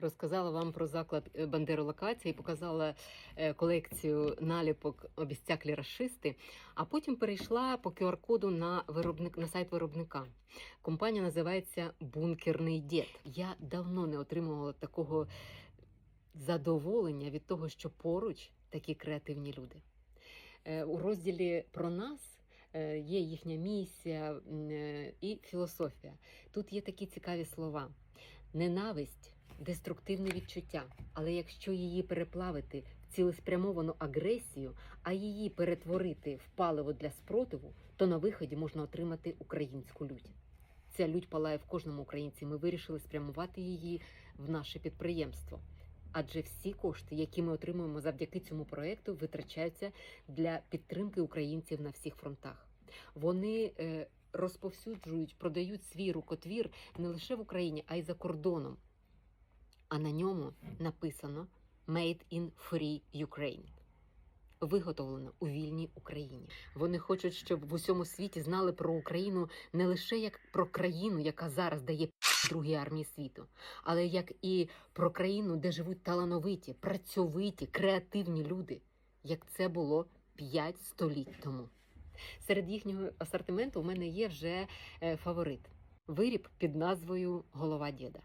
Розказала вам про заклад е, Бандеролокація показала е, колекцію наліпок обіцяклі расисти, а потім перейшла по QR-коду на виробник на сайт виробника. Компанія називається Бункерний дід. Я давно не отримувала такого задоволення від того, що поруч такі креативні люди. Е, У розділі про нас є їхня місія і філософія. Тут є такі цікаві слова: ненависть деструктивне відчуття, але якщо її переплавити в цілеспрямовану агресію, а її перетворити в паливо для спротиву, то на виході можна отримати українську лють. Ця лють палає в кожному українці. Ми вирішили спрямувати її в наше підприємство. Адже всі кошти, які ми отримуємо завдяки цьому проекту, витрачаються для підтримки українців на всіх фронтах. Вони е, розповсюджують, продають свій рукотвір не лише в Україні, а й за кордоном. А на ньому написано Made in Free Ukraine. Виготовлено у вільній Україні. Вони хочуть, щоб в усьому світі знали про Україну не лише як про країну, яка зараз дає другій армії світу, але як і про країну, де живуть талановиті, працьовиті, креативні люди, як це було 5 століть тому. Серед їхнього асортименту у мене є вже е, фаворит виріб під назвою Голова діда.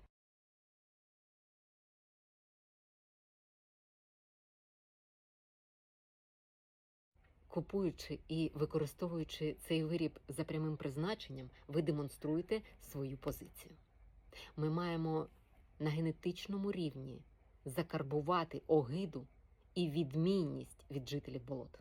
Купуючи і використовуючи цей виріб за прямим призначенням, ви демонструєте свою позицію. Ми маємо на генетичному рівні закарбувати огиду і відмінність від жителів болот.